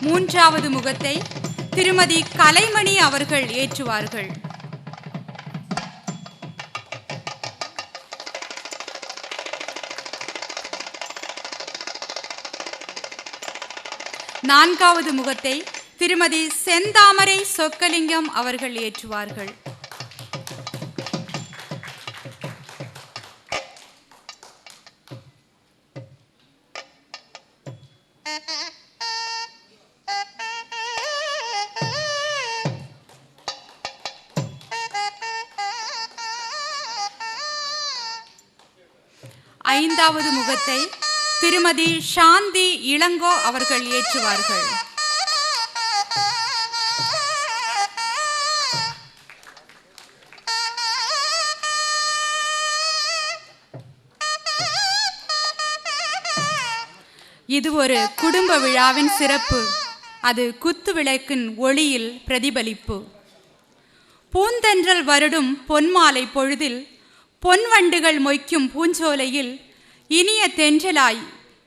மூன்றாவது முகத்தை திருமதி கலைமணி அவர்கள் ஏற்றுவார்கள். நான்காவது முகத்தை திருமதி செந்தாமரை சொக்கலிங்கம் அவர்கள் ஏற்றுவார்கள். ஐந்தாவது முகத்தை திருமதி சாந்தி இளங்கோ அவர்கள் ஏற்றுவார்கள். இது ஒரு குடும்ப விழாவின் சிறப்பு. அது குத்து விளக்கின் ஒளியில் பிரதிபலிப்பு. பூந்தென்றல் வருடும் பொன்மாலை பொழுதில் பொன்வண்டுகள் மொய்க்கும் பூஞ்சோலையில் இனிய தென்றலாய்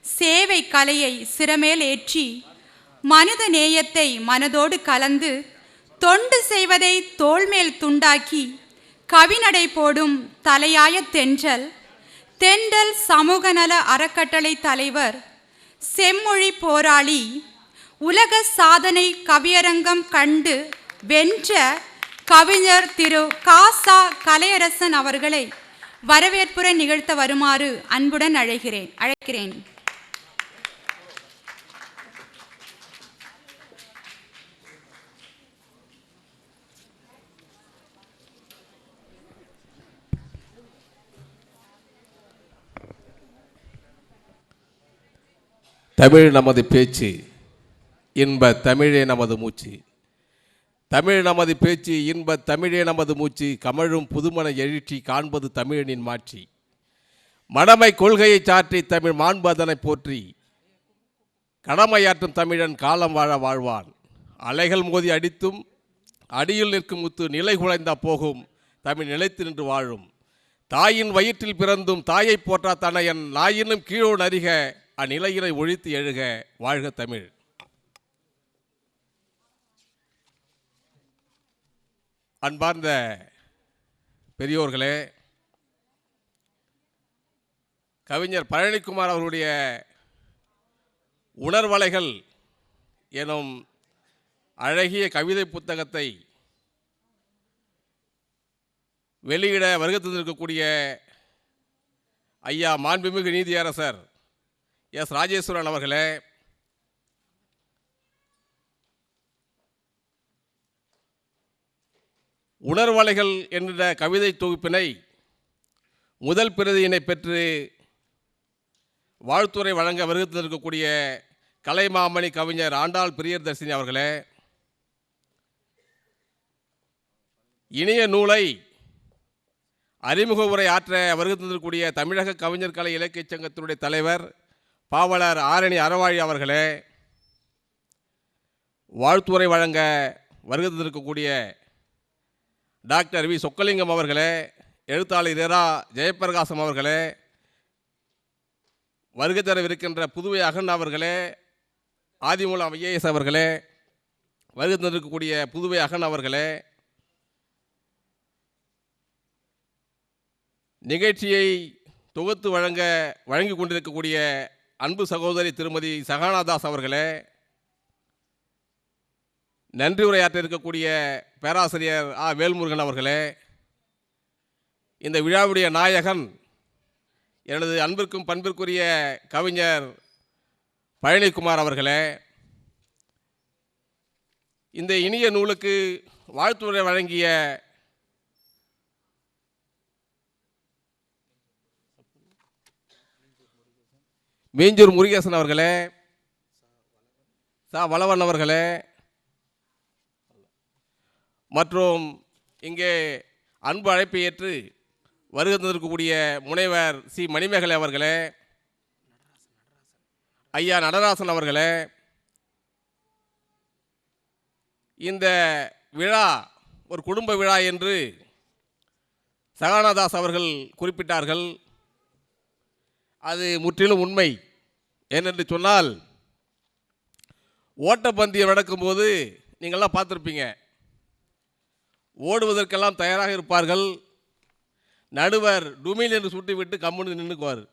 சேவை கலையை சிறமேல் ஏற்றி மனித நேயத்தை மனதோடு கலந்து தொண்டு செய்வதை தோள்மேல் துண்டாக்கி கவிநடை போடும் தலையாய தென்றல் தென்றல் சமூக நல அறக்கட்டளை தலைவர் செம்மொழி போராளி உலக சாதனை கவியரங்கம் கண்டு வென்ற கவிஞர் திரு காசா கலையரசன் அவர்களை வரவேற்புரை நிகழ்த்த வருமாறு அன்புடன் அழைகிறேன். அழைக்கிறேன். தமிழ் நமது பேச்சு இன்ப தமிழே நமது மூச்சு. தமிழ் நமது பேச்சு இன்ப தமிழே நமது மூச்சு கமழும் புதுமன எழுச்சி காண்பது தமிழனின் மாட்சி. மடமை கொள்கையை சாற்றி தமிழ் மாண்பதனை போற்றி கடமையாற்றும் தமிழன் காலம் வாழ வாழ்வான். அலைகள் மோதி அடித்தும் அடியில் நிற்கும் முத்து நிலை குலைந்தா போகும் தமிழ் நிலைத்து நின்று வாழும். தாயின் வயிற்றில் பிறந்தும் தாயை போற்றா தனையன் நாயினும் கீழோ நறிக அந்நிலையினை ஒழித்து எழுக வாழ்க தமிழ். அன்பார்ந்த பெரியோர்களே கவிஞர் பழனிக்குமார் அவருடைய உணர்வலைகள் எனும் அழகிய கவிதை புத்தகத்தை வெளியிட வருகை தந்திருக்கக்கூடிய ஐயா மாண்புமிகு நீதியரசர் எஸ். ராஜேஸ்வரன் அவர்களே உணர்வலைகள் என்ற கவிதை தொகுப்பினை முதல் பிரதியினை பெற்று வாழ்த்துறை வழங்க வருகத்திருக்கக்கூடிய கலைமாமணி கவிஞர் ஆண்டாள் பிரியதர்சினி அவர்களே இணைய நூலை அறிமுக உரை ஆற்ற வருகத்திருக்கக்கூடிய தமிழக கவிஞர் கலை இலக்கியச் சங்கத்தினுடைய தலைவர் பாவலர் ஆரணி அறவாழி அவர்களே வாழ்த்துரை வழங்க வருகத்திருக்கக்கூடிய டாக்டர் வி. சொக்கலிங்கம் அவர்களே எழுத்தாளர் இரா ஜெயப்பிரகாசம் அவர்களே வருகை தரவிருக்கின்ற புதுவை அகன் அவர்களே ஆதிமூலம் ஐஏஎஸ் அவர்களே வருகை தந்திருக்கக்கூடிய புதுவை அகன் அவர்களே நிகழ்ச்சியை தொகுத்து வழங்க வழங்கி கொண்டிருக்கக்கூடிய அன்பு சகோதரி திருமதி சகானாதாஸ் அவர்களே நன்றி உரையாற்ற இருக்கக்கூடிய பேராசிரியர் ஆ. வேல்முருகன் அவர்களே இந்த விழாவுடைய நாயகன் எனது அன்பிற்கும் பண்பிற்குரிய கவிஞர் பழனிக்குமார் அவர்களே இந்த இனிய நூலுக்கு வாழ்த்துரை வழங்கிய மீஞ்சூர் முருகேசன் அவர்களே சா. வளவன் அவர்களே மற்றும் இங்கே அன்பு அழைப்பை ஏற்று வருகை தந்திருக்கக்கூடிய முனைவர் சி. மணிமேகலை அவர்களே ஐயா நடராசன் அவர்களே இந்த விழா ஒரு குடும்ப விழா என்று சகானாதாஸ் அவர்கள் குறிப்பிட்டார்கள். அது முற்றிலும் உண்மை. ஏனென்று சொன்னால் ஓட்டப்பந்தயம் நடக்கும்போது நீங்கள்லாம் பார்த்துருப்பீங்க. ஓடுவதற்கெல்லாம் தயாராக இருப்பார்கள். நடுவர் டுமில் என்று சுட்டிவிட்டு கம்முன்னு நின்றுக்குவார்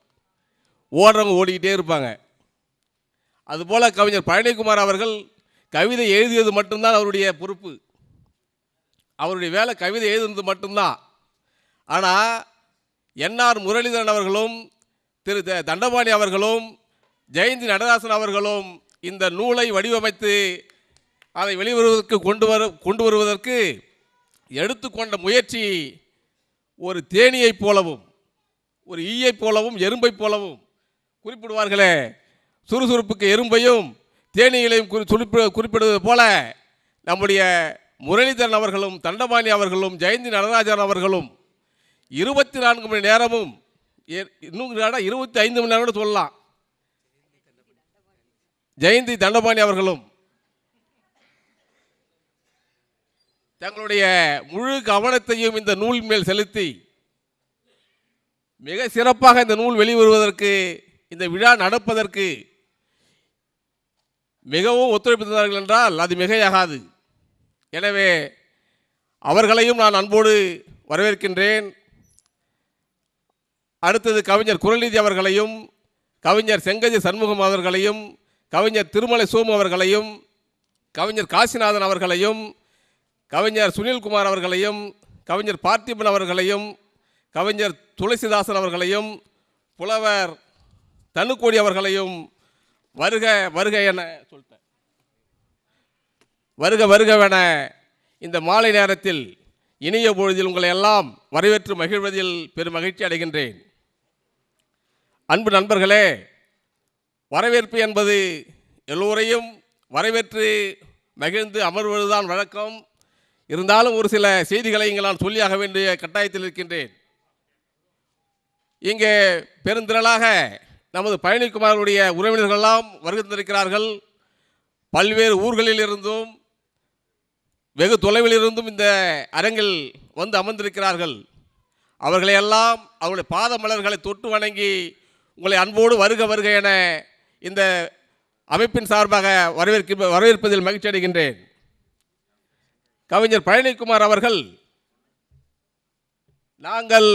ஓடுறவங்க ஓடிக்கிட்டே இருப்பாங்க. அதுபோல் கவிஞர் பழனிக்குமார் அவர்கள் கவிதை எழுதியது மட்டும்தான் அவருடைய பொறுப்பு. அவருடைய வேலை கவிதை எழுதுனது மட்டும்தான். ஆனால் என்ஆர் முரளிதரன் அவர்களும் திரு த- தண்டபாணி அவர்களும் ஜெயந்தி நடராசன் அவர்களும் இந்த நூலை வடிவமைத்து அதை வெளிவருவதற்கு கொண்டு வர கொண்டு வருவதற்கு எடுத்துக்கொண்ட முயற்சி ஒரு தேனியைப் போலவும் ஒரு ஈயைப் போலவும் எறும்பைப் போலவும். குறிப்பிடுவார்களே சுறுசுறுப்புக்கு எறும்பையும் தேனிகளையும் குறி குறிப்பிடுவது போல நம்முடைய முரளிதரன் அவர்களும் தண்டபாணி அவர்களும் ஜெயந்தி நடராஜன் அவர்களும் இருபத்தி நான்கு மணி நேரமும் ஏ- இன்னும் இருபத்தி ஐந்து மணி நேரம் சொல்லலாம். ஜெயந்தி தண்டபாணி அவர்களும் தங்களுடைய முழு கவனத்தையும் இந்த நூல் மேல் செலுத்தி மிக சிறப்பாக இந்த நூல் வெளிவருவதற்கு இந்த விழா நடப்பதற்கு மிகவும் ஒத்துழைப்பு என்றால் அது மிகையாகாது. எனவே அவர்களையும் நான் அன்போடு வரவேற்கின்றேன். அடுத்தது கவிஞர் குரல்நிதி அவர்களையும் கவிஞர் செங்கஜி சண்முகம் அவர்களையும் கவிஞர் திருமலை சோமு அவர்களையும் கவிஞர் காசிநாதன் அவர்களையும் கவிஞர் சுனில்குமார் அவர்களையும் கவிஞர் பார்த்திபன் அவர்களையும் கவிஞர் துளசிதாசன் அவர்களையும் புலவர் தனுக்கோடி அவர்களையும் வருக வருக என சொல்லிட்டேன். வருக வருகவென இந்த மாலை நேரத்தில் இனிய பொழுதில் உங்களை எல்லாம் வரவேற்று மகிழ்வதில் பெரும் மகிழ்ச்சி அடைகின்றேன். அன்பு நண்பர்களே வரவேற்பு என்பது எல்லோரையும் வரவேற்று மகிழ்ந்து அமர்வதுதான் வழக்கம். இருந்தாலும் ஒரு சில செய்திகளை இங்கே நான் சொல்லியாக வேண்டிய கட்டாயத்தில் இருக்கின்றேன். இங்கே பெருந்திரளாக நமது பழனிக்குமாருடைய உறவினர்களெல்லாம் வருகின்றிருக்கிறார்கள் பல்வேறு ஊர்களில் இருந்தும் வெகு தொலைவில் இருந்தும் இந்த அரங்கில் வந்து அமர்ந்திருக்கிறார்கள். அவர்களையெல்லாம் அவருடைய பாத மலர்களை தொட்டு வணங்கி உங்களை அன்போடு வருக வருக என இந்த அமைப்பின் சார்பாக வரவேற்க வரவேற்பதில் மகிழ்ச்சி அடைகின்றேன் கவிஞர் பழனிக்குமார் அவர்கள் நாங்கள்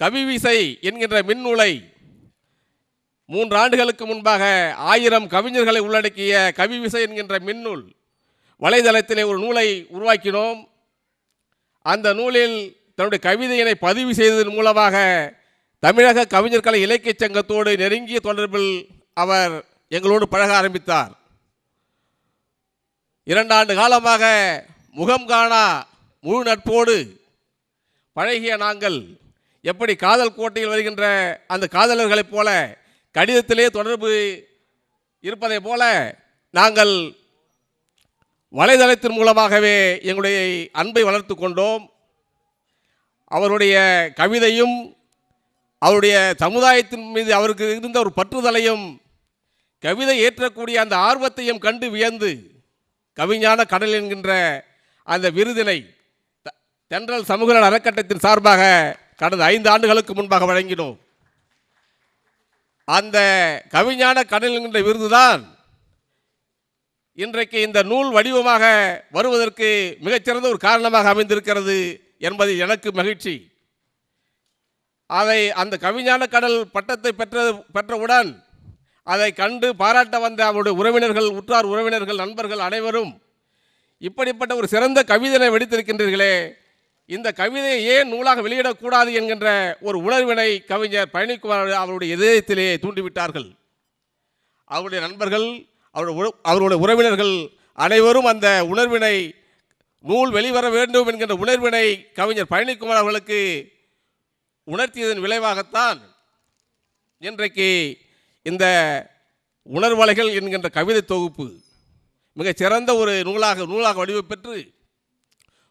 கவிவிசை என்கின்ற மின்னூலை மூன்று ஆண்டுகளுக்கு முன்பாக ஆயிரம் கவிஞர்களை உள்ளடக்கிய கவிவிசை என்கின்ற மின்னூல் வலைதளத்திலே ஒரு நூலை உருவாக்கினோம். அந்த நூலில் தன்னுடைய கவிதையினை பதிவு செய்ததன் மூலமாக தமிழக கவிஞர் கலை இலக்கியச் சங்கத்தோடு நெருங்கிய தொடர்பில் அவர் எங்களோடு பழக ஆரம்பித்தார். இரண்டாண்டு காலமாக முகம் காணா முழு நட்போடு பழகிய நாங்கள் எப்படி காதல் கோட்டையில் வருகின்ற அந்த காதலர்களைப் போல கடிதத்திலே தொடர்பு இருப்பதைப் போல நாங்கள் வலைதளத்தின் மூலமாகவே எங்களுடைய அன்பை வளர்த்து கொண்டோம். அவருடைய கவிதையும் அவருடைய சமுதாயத்தின் மீது அவருக்கு இருந்த ஒரு பற்றுதலையும் கவிதை ஏற்றக்கூடிய அந்த ஆர்வத்தையும் கண்டு வியந்து கவிஞான கடல் என்கின்ற அந்த விருதினை த- தென்றல் சமூக அறக்கட்டத்தின் சார்பாக கடந்த ஐந்து ஆண்டுகளுக்கு முன்பாக வழங்கினோம். அந்த கவிஞான கடல் என்கின்ற விருதுதான் இன்றைக்கு இந்த நூல் வடிவமாக வருவதற்கு மிகச்சிறந்த ஒரு காரணமாக அமைந்திருக்கிறது என்பது எனக்கு மகிழ்ச்சி. அதை அந்த கவிஞான கடல் பட்டத்தை பெற்ற பெற்றவுடன் அதை கண்டு பாராட்ட வந்த அவருடைய உறவினர்கள் உற்றார் உறவினர்கள் நண்பர்கள் அனைவரும் இப்படிப்பட்ட ஒரு சிறந்த கவிதையை வெடித்திருக்கின்றீர்களே இந்த கவிதையை ஏன் நூலாக வெளியிடக்கூடாது என்கின்ற ஒரு உணர்வினை கவிஞர் பழனிக்குமார் அவருடைய இதயத்திலே தூண்டிவிட்டார்கள். அவருடைய நண்பர்கள் அவருடைய உற- அவருடைய உறவினர்கள் அனைவரும் அந்த உணர்வினை நூல் வெளிவர வேண்டும் என்கின்ற உணர்வினை கவிஞர் பழனிக்குமார் அவர்களுக்கு உணர்த்தியதன் விளைவாகத்தான் இன்றைக்கு இந்த உணர்வலைகள் என்கின்ற கவிதை தொகுப்பு மிகச் சிறந்த ஒரு நூலாக நூலாக வடிவப்பெற்று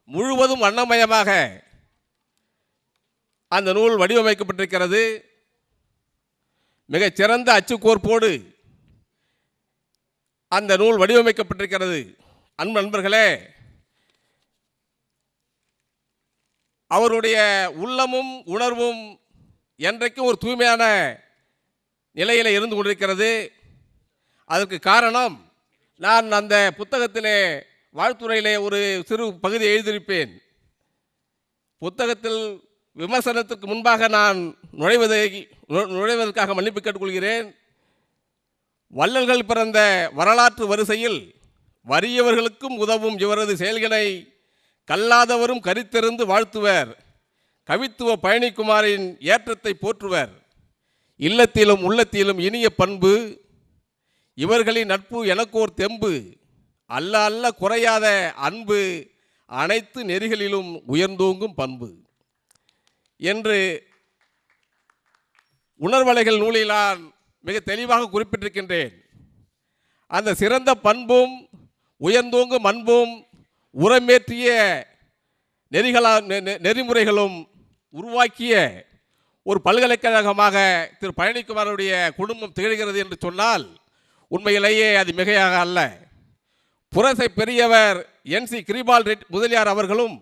முழுவதும் வண்ணமயமாக அந்த நூல் வடிவமைக்கப்பட்டிருக்கிறது. மிகச் சிறந்த அச்சுக்கோர்ப்போடு அந்த நூல் வடிவமைக்கப்பட்டிருக்கிறது. அன்பு நண்பர்களே அவருடைய உள்ளமும் உணர்வும் என்றைக்கும் ஒரு தூய்மையான நிலையில் இருந்து கொண்டிருக்கிறது. அதற்கு காரணம் நான் அந்த புத்தகத்திலே வாழ்த்துறையிலே ஒரு சிறு பகுதி எழுதியிருப்பேன். புத்தகத்தில் விமர்சனத்துக்கு முன்பாக நான் நுழைவதை நுழைவதற்காக மன்னிப்பு கேட்டுக்கொள்கிறேன். வள்ளல்கள் பிறந்த வரலாற்று வரிசையில் வறியவர்களுக்கும் உதவும் இவரது செயல்களை கல்லாதவரும் கரித்தெறிந்து வாழ்த்துவர். கவித்துவ பழனிக்குமாரின் ஏற்றத்தை போற்றுவர். இல்லத்திலும் உள்ளத்திலும் இனிய பண்பு இவர்களின் நட்பு எனக்கோர் தெம்பு. அல்ல அல்ல குறையாத அன்பு அனைத்து நெறிகளிலும் உயர்ந்தோங்கும் பண்பு. என்று உணர்வலைகள் நூலில் நான் மிக தெளிவாக குறிப்பிட்டிருக்கின்றேன். அந்த சிறந்த பண்பும் உயர்ந்தோங்கும் அன்பும் உரமேற்றிய நெறிகளா நெ- நெறிமுறைகளும் உருவாக்கிய ஒரு பல்கலைக்கழகமாக திரு. பழனிக்குமாருடைய குடும்பம் திகழ்கிறது என்று சொன்னால் உண்மையிலேயே அது மிகையாக அல்ல. புரசை பெரியவர் என் சி கிரிபால் ரெட் முதலியார் அவர்களும்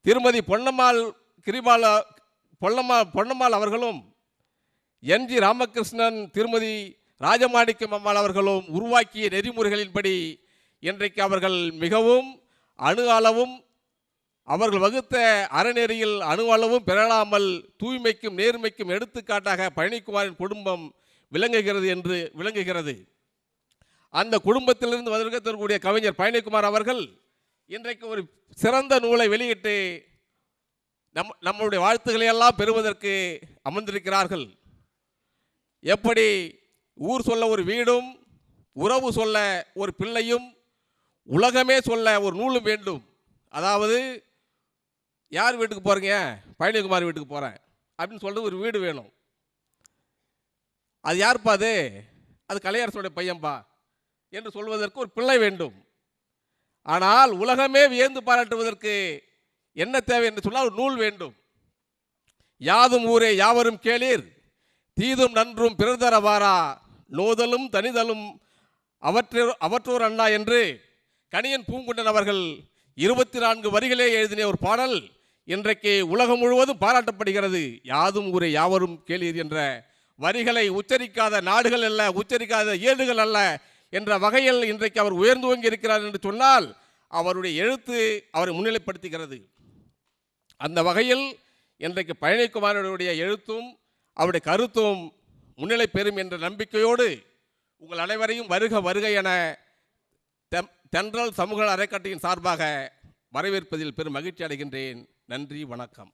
திருமதி பொன்னம்மாள் கிரிபால் பொன்னம்மா பொன்னம்மாள் அவர்களும் என் ஜி ராமகிருஷ்ணன் திருமதி ராஜமாணிக்கம் அம்மாள் அவர்களும் உருவாக்கிய நெறிமுறைகளின்படி இன்றைக்கு அவர்கள் மிகவும் அணு அளவும் அவர்கள் வகுத்த அறநெறியில் அணு அளவும் பெறலாமல் தூய்மைக்கும் நேர்மைக்கும் எடுத்துக்காட்டாக பழனிக்குமாரின் குடும்பம் விளங்குகிறது என்று விளங்குகிறது. அந்த குடும்பத்திலிருந்து வந்திருக்கக்கூடிய கவிஞர் பழனிக்குமார் அவர்கள் இன்றைக்கு ஒரு சிறந்த நூலை வெளியிட்டு நம் நம்மளுடைய வாழ்த்துக்களை எல்லாம் பெறுவதற்கு அமர்ந்திருக்கிறார்கள். எப்படி ஊர் சொல்ல ஒரு வீடும் உறவு சொல்ல ஒரு பிள்ளையும் உலகமே சொல்ல ஒரு நூலும் வேண்டும். அதாவது யார் வீட்டுக்கு போகிறீங்க பழனிக்குமார் வீட்டுக்கு போகிறேன் அப்படின்னு சொல்லிட்டு ஒரு வீடு வேணும். அது யாருப்பா அது? அது கலையரசனுடைய பையன்பா? என்று சொல்வதற்கு ஒரு பிள்ளை வேண்டும். ஆனால் உலகமே வியந்து பாராட்டுவதற்கு என்ன தேவை என்று சொன்னால் ஒரு நூல் வேண்டும். யாதும் ஊரே யாவரும் கேளீர் தீதும் நன்றும் பிறதரவாரா நோதலும் தனிதலும் அவற்றோ அவற்றோர் அண்ணா என்று கணியன் பூங்குண்டன் அவர்கள் இருபத்தி நான்கு வரிகளே எழுதின ஒரு பாடல் இன்றைக்கு உலகம் முழுவதும் பாராட்டப்படுகிறது. யாதும் ஊரே யாவரும் கேளீர் என்ற வரிகளை உச்சரிக்காத நாடுகள் அல்ல உச்சரிக்காத ஏடுகள் அல்ல என்ற வகையில் இன்றைக்கு அவர் உயர்ந்து ஓங்கி இருக்கிறார் என்று சொன்னால் அவருடைய எழுத்து அவரை முன்னிலைப்படுத்துகிறது. அந்த வகையில் இன்றைக்கு பழனிக்குமாரனுடைய எழுத்தும் அவருடைய கருத்தும் முன்னிலை பெறும் என்ற நம்பிக்கையோடு உங்கள் அனைவரையும் வருக வருக என தென்றல் சமூக அறக்கட்டையின் சார்பாக வரவேற்பதில் பெரும் மகிழ்ச்சி அடைகின்றேன். நன்றி வணக்கம்.